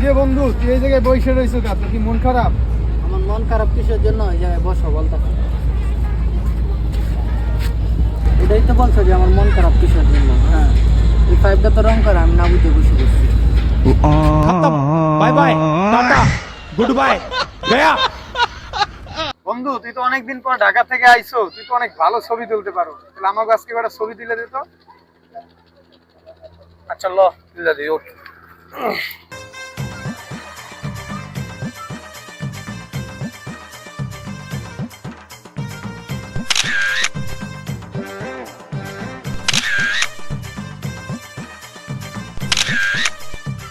কিরে বন্ধু তুই এই জায়গায় বসে রয়েছো কা তোর কি মন খারাপ? আমার মন খারাপ কিসের জন্য? এই জায়গায় বসো বলতো এটাই তো বলছো যে আমার মন খারাপ কিসের জন্য? হ্যাঁ। এই পাইপটা তো রং করা আমি না বুঝে বসে বসছি bye bye ta-ta good bye Gaya বন্ধু তুই তো অনেকদিন পর ঢাকা থেকে আইসো তুই তো অনেক ভালো ছবি তুলতে পারো। তাহলে আমাকে আজকে একটা ছবি দিলে দিত আচ্ছা ল তুই দিদি ওঠ।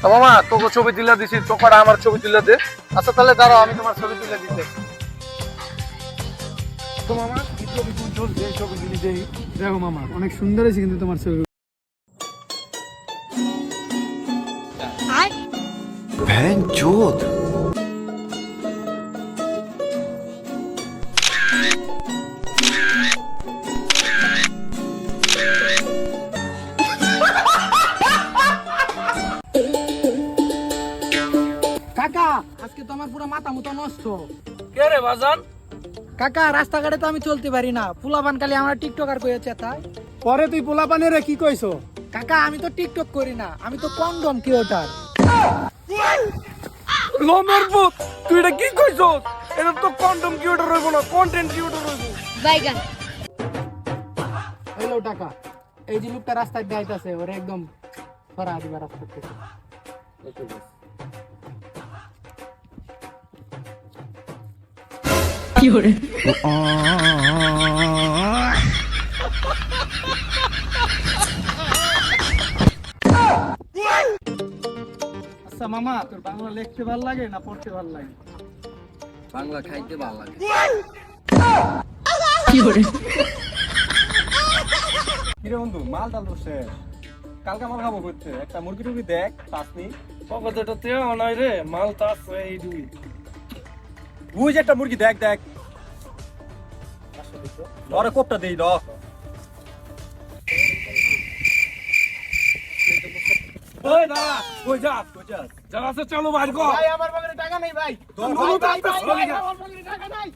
তো মামা, তোকে ছবি তুলে দিছি তোকার আমার ছবি তুলে দে। আচ্ছা তাহলে দাঁড়াও, আমি তোমার ছবি তুলে দিতে। তো মামা ছবি তুমি চলছে দেখো মামা, অনেক সুন্দর হয়েছে কিন্তু তোমার ছবি। ভ্যান চোদ তো আমার পুরো মাথা মতো নষ্ট। কে রে বাজান? কাকা রাস্তাঘাটে তো আমি চলতে পারি না। পুলাবান কালি আমরা টিকটকার করেছে তাই পরে তুই পোলাপানে রে কি কইছো? কাকা আমি তো টিকটক করি না। আমি তো কন্ডম কি ওটার লমের পুত তুই এটা কি কইছো? এটা তো কন্ডম কিউটার রইব না কন্টেন্ট কিউটার রইব বাইগান। হইল টাকা এই যে লোকটা রাস্তায় যাইতাছে ওরে একদম সরা দিবা রাস্তা থেকে। আচ্ছা মামা তোর বাংলা লিখতে ভালো লাগে না পড়তে ভালো লাগে? বাংলা খাইতে ভালো লাগে। কিরে বন্ধু মাল ডাল বসে কালকে মাল খাব করতে। একটা মুরগি টুরগি দেখ চাসনি পকেটে তেও নাই রে মাল তো আছে এই দুই। বুঝ একটা মুরগি দেখ দেখ। লরে কোপটা দেই ল। ওই যা চলো বাইর কর। ভাই আমার পকেটে টাকা নেই ভাই। তোর ভাই, আমার পকেটে টাকা নাই।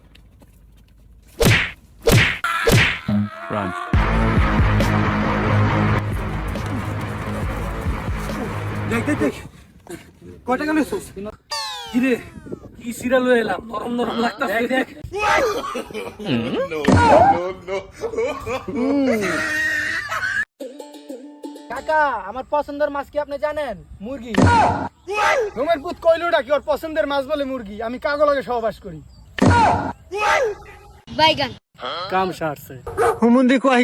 দেখ দেখ দেখ। কয় টাকা নিছিস কি রে কি সিরিয়াল হয়ে এলাম? নরম নরম লাগতাছে। দেখ কাকা আমার পছন্দের মাছ কি আপনি জানেন? মুরগি। তোমার পুত কইলো কি ওর পছন্দের মাছ বলে মুরগি। আমি কাগো লাগে সহবাস করি। বাইগান। কাম সারছে। হুমুন্দি কয়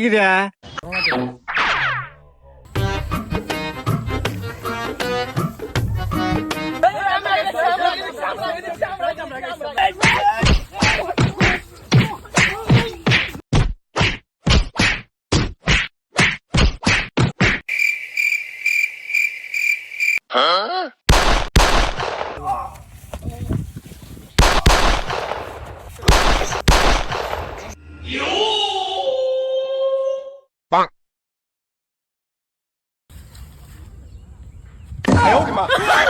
কি রে